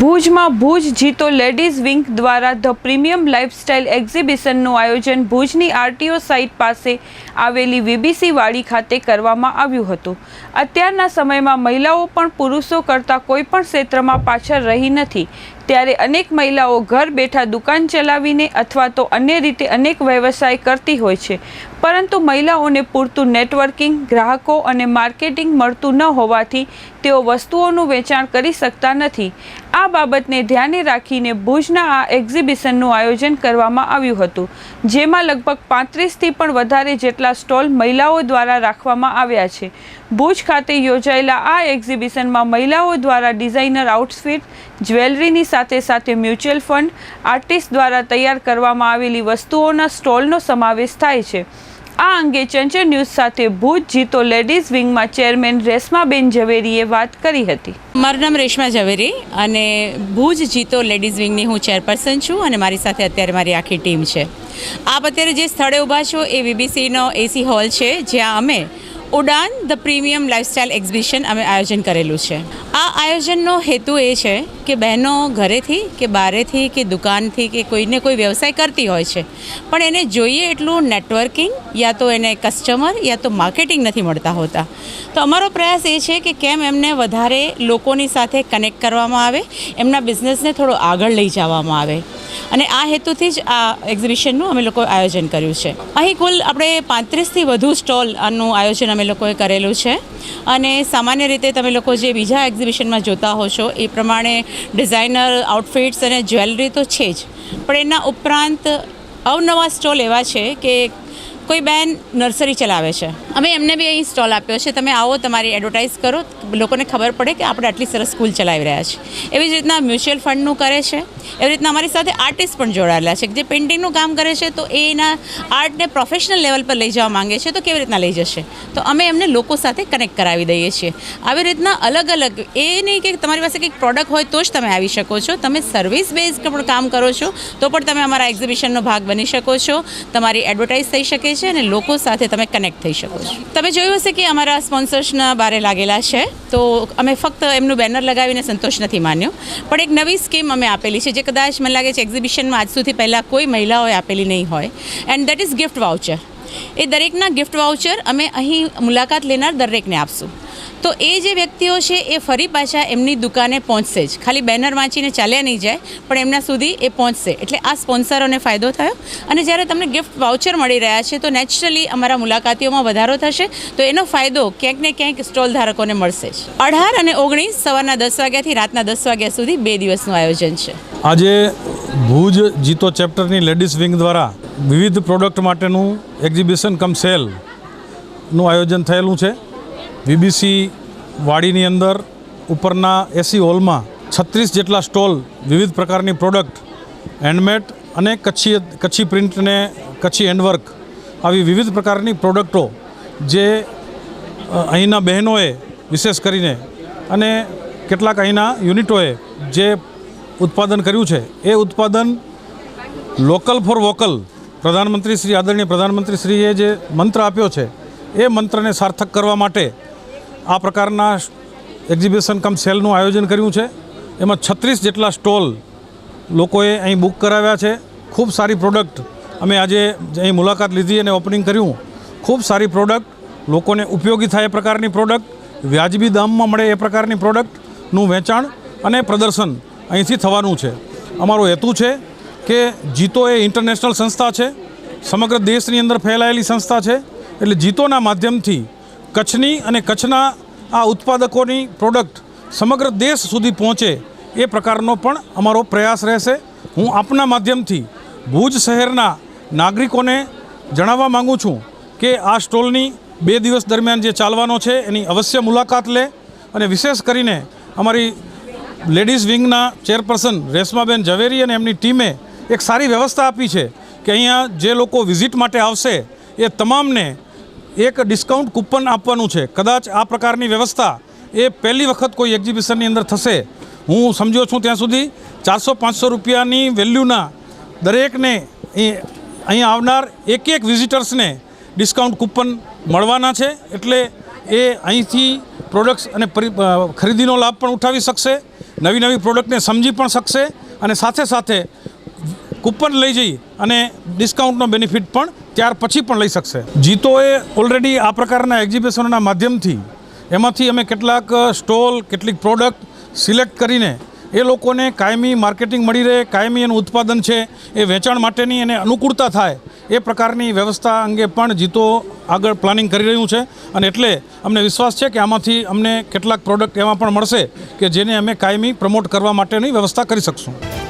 ભુજમાં ભુજ જીતો ladies wing દ્વારા the premium lifestyle એક્ઝિબિશનનું આયોજન ભુજની આરટીઓ સાઇટ પાસે આવેલી વીબીસી વાડી ખાતે કરવામાં આવ્યું હતું. અત્યારના સમયમાં મહિલાઓ પણ પુરુષો કરતાં કોઈપણ ક્ષેત્રમાં પાછળ રહી નથી. ત્યારે અનેક મહિલાઓ ઘર બેઠા દુકાન ચલાવીને અથવા તો અન્ય રીતે અનેક વ્યવસાય કરતી હોય છે. પરંતુ મહિલાઓને પૂરતું નેટવર્કિંગ, ગ્રાહકો અને માર્કેટિંગ મળતું ન હોવાથી તેઓ વસ્તુઓનું વેચાણ કરી શકતા નથી. આ બાબતને ધ્યાને રાખીને ભુજના આ એક્ઝિબિશનનું આયોજન કરવામાં આવ્યું હતું, જેમાં લગભગ પાંત્રીસથી પણ વધારે જેટલા સ્ટોલ મહિલાઓ દ્વારા રાખવામાં આવ્યા છે. ભુજ ખાતે યોજાયેલા આ એક્ઝિબિશનમાં મહિલાઓ દ્વારા ડિઝાઇનર આઉટફિટ, જ્વેલરીની સાથે સાથે મ્યુચ્યુઅલ ફંડ, આર્ટિસ્ટ દ્વારા તૈયાર કરવામાં આવેલી વસ્તુઓના સ્ટોલનો સમાવેશ થાય છે. આ અંગે ચંચળ ન્યૂઝ સાથે ભુજ જીતો લેડીઝ વિંગમાં ચેરમેન રેશમાબેન ઝવેરીએ વાત કરી હતી. મારું નામ રેશમા ઝવેરી અને ભુજ જીતો લેડીઝ વિંગની હું ચેરપર્સન છું અને મારી સાથે અત્યારે મારી આખી ટીમ છે. આપ અત્યારે જે સ્થળે ઊભા છો એ વીબીસીનો એસી હોલ છે, જ્યાં અમે ઉડાન ધ પ્રીમિયમ લાઇફસ્ટાઇલ એક્ઝિબિશન અમે આયોજન કરેલું છે. આ આયોજનનો હેતુ એ છે કે બહેનો ઘરેથી કે બારેથી કે દુકાનથી કે કોઈને કોઈ વ્યવસાય કરતી હોય છે, પણ એને જોઈએ એટલું નેટવર્કિંગ યા તો એને કસ્ટમર યા તો માર્કેટિંગ નથી મળતા હોતા. તો અમારો પ્રયાસ એ છે કે કેમ એમને વધારે લોકોની સાથે કનેક્ટ કરવામાં આવે, એમના બિઝનેસને થોડો આગળ લઈ જવામાં આવે. અને આ હેતુથી જ આ એક્ઝિબિશનનું અમે લોકોએ આયોજન કર્યું છે. અહીં કુલ આપણે પાંત્રીસથી વધુ સ્ટોલનું આયોજન અમે લોકોએ કરેલું છે. અને સામાન્ય રીતે તમે લોકો જે બીજા એક્ઝિબિશનમાં જોતા હો છો, એ પ્રમાણે ડિઝાઇનર આઉટફિટ્સ અને જ્વેલરી તો છે જ. પણ એના ઉપરાંત અવનવા સ્ટોલ એવા છે કે કોઈ બેન નર્સરી ચલાવે છે? અમે એમને બી અહીં સ્ટોલ આપ્યો છે. તમે આવો, તમારી એડવર્ટાઇઝ કરો. લોકોને ખબર પડે કે આપણે આટલી સરસ સ્કૂલ ચલાવી રહ્યા છીએ. એવી જ રીતના મ્યુચ્યુઅલ ફંડનું કરે છે. એવી રીતના અમારી સાથે આર્ટિસ્ટ પણ જોડાયેલા છે. જે પેઇન્ટિંગનું કામ કરે છે, તો એ એના આર્ટને પ્રોફેશનલ લેવલ પર લઈ જવા માંગે છે, તો કેવી રીતના લઈ જશે? તો અમે એમને લોકો સાથે કનેક્ટ કરાવી દઈએ છીએ. આવી રીતના અલગ અલગ, એ નહીં કે તમારી પાસે કંઈક પ્રોડક્ટ હોય તો જ તમે આવી શકો છો. તમે સર્વિસ બેઝ પણ કામ કરો છો, તો પણ તમે અમારા એક્ઝિબિશનનો ભાગ બની શકો છો. તમારી એડવર્ટાઇઝ થઈ શકે છે. અને લોકો સાથે તમે કનેક્ટ થઈ શકો છો. તમે જોયું હશે કે અમારા સ્પોન્સર્સના બારે લાગેલા છે. તો અમે ફક્ત એમનું બેનર લગાવીને સંતોષ નથી માન્યો. પણ એક નવી સ્કીમ અમે આપેલી છે, જે કદાચ મને લાગે છે એક્ઝિબિશનમાં આજ સુધી પહેલાં કોઈ મહિલાઓએ આપેલી નહીં હોય. And that is gift voucher એ દરેકના ગિફ્ટ વાઉચર અમે અહીં મુલાકાત લેનાર દરેકને આપશું. તો એ જે વ્યક્તિઓ છે એ ફરી પાછા એમની દુકાને પહોંચશે જ. ખાલી બેનર વાંચીને ચાલ્યા નહીં જાય, પણ એમના સુધી એ પહોંચશે. એટલે આ સ્પોન્સરોને ફાયદો થયો. અને જ્યારે તમને ગિફ્ટ વાઉચર મળી રહ્યા છે, તો નેચરલી અમારા મુલાકાતીઓમાં વધારો થશે, તો એનો ફાયદો ક્યાંક ને ક્યાંક સ્ટોલ ધારકોને મળશે જ. અઢાર અને ઓગણીસ સવારના દસ વાગ્યાથી રાતના દસ વાગ્યા સુધી બે દિવસનું આયોજન છે. આજે ભુજ જીતો ચેપ્ટરની લેડીઝ વિંગ દ્વારા વિવિધ પ્રોડક્ટ માટેનું એક્ઝિબિશન કમ સેલનું આયોજન થયેલું છે. વીબીસી વાડીની અંદર ઉપરના એસી હોલમાં છત્રીસ જેટલા સ્ટોલ વિવિધ પ્રકારની પ્રોડક્ટ હેન્ડમેડ અને કચ્છી કચ્છી પ્રિન્ટને કચ્છી હેન્ડવર્ક આવી વિવિધ પ્રકારની પ્રોડક્ટો જે અહીંના બહેનોએ વિશેષ કરીને અને કેટલાક અહીંના યુનિટોએ જે ઉત્પાદન કર્યું છે, એ ઉત્પાદન લોકલ ફોર વોકલ પ્રધાનમંત્રી શ્રી, આદરણીય પ્રધાનમંત્રી શ્રીએ જે મંત્ર આપ્યો છે, એ મંત્રને સાર્થક કરવા માટે આ પ્રકારના એક્ઝિબિશન કમ સેલનું આયોજન કર્યું છે. એમાં છત્રીસ જેટલા સ્ટોલ લોકોએ અહીં બુક કરાવ્યા છે. ખૂબ સારી પ્રોડક્ટ અમે આજે અહીં મુલાકાત લીધી અને ઓપનિંગ કર્યું. ખૂબ સારી પ્રોડક્ટ, લોકોને ઉપયોગી થાય એ પ્રકારની પ્રોડક્ટ, વ્યાજબી દામમાં મળે એ પ્રકારની પ્રોડક્ટનું વેચાણ અને પ્રદર્શન અહીંથી થવાનું છે. અમારો હેતુ છે કે જીતો એ ઇન્ટરનેશનલ સંસ્થા છે. સમગ્ર દેશની અંદર ફેલાયેલી સંસ્થા છે. એટલે જીતોના માધ્યમથી કચ્છની અને કચ્છના આ ઉત્પાદકોની પ્રોડક્ટ સમગ્ર દેશ સુધી પહોંચે એ પ્રકારનો પણ અમારો પ્રયાસ રહેશે. હું આપના માધ્યમથી ભુજ શહેરના નાગરિકોને જણાવવા માગું છું કે આ સ્ટોલની બે દિવસ દરમિયાન જે ચાલવાનો છે એની અવશ્ય મુલાકાત લે અને વિશેષ કરીને અમારી લેડીઝ વિંગના ચેરપર્સન રેશમાબેન ઝવેરી અને એમની ટીમે એક સારી વ્યવસ્થા આપી છે કે અહીંયા જે લોકો વિઝિટ માટે આવશે એ તમામને એક ડિસ્કાઉન્ટ કૂપન આપવાનું છે. કદાચ આ પ્રકારની વ્યવસ્થા એ પહેલી વખત કોઈ એક્ઝિબિશનની અંદર થશે. હું સમજ્યો છું ત્યાં સુધી ચારસો પાંચસો રૂપિયાની વેલ્યુના દરેકને અહીં આવનાર એક એક વિઝિટર્સને ડિસ્કાઉન્ટ કૂપન મળવાના છે. એટલે એ અહીંથી પ્રોડક્ટ્સ અને ખરીદીનો લાભ પણ ઉઠાવી શકશે, નવી નવી પ્રોડક્ટને સમજી પણ શકશે અને સાથે સાથે કૂપન લઈ જઈ અને ડિસ્કાઉન્ટનો બેનિફિટ પણ ત્યાર પછી પણ લઈ શકશે. જીતોએ ઓલરેડી આ પ્રકારના એક્ઝિબિશનના માધ્યમથી એમાંથી અમે કેટલાક સ્ટોલ, કેટલીક પ્રોડક્ટ સિલેક્ટ કરીને એ લોકોને કાયમી માર્કેટિંગ મળી રહે, કાયમી એનું ઉત્પાદન છે, એ વેચાણ માટેની એને અનુકૂળતા થાય, એ પ્રકારની વ્યવસ્થા અંગે પણ જીતો આગળ પ્લાનિંગ કરી રહ્યું છે. અને એટલે અમને વિશ્વાસ છે કે આમાંથી અમને કેટલાક પ્રોડક્ટ એવા પણ મળશે કે જેને અમે કાયમી પ્રમોટ કરવા માટેની વ્યવસ્થા કરી શકશું.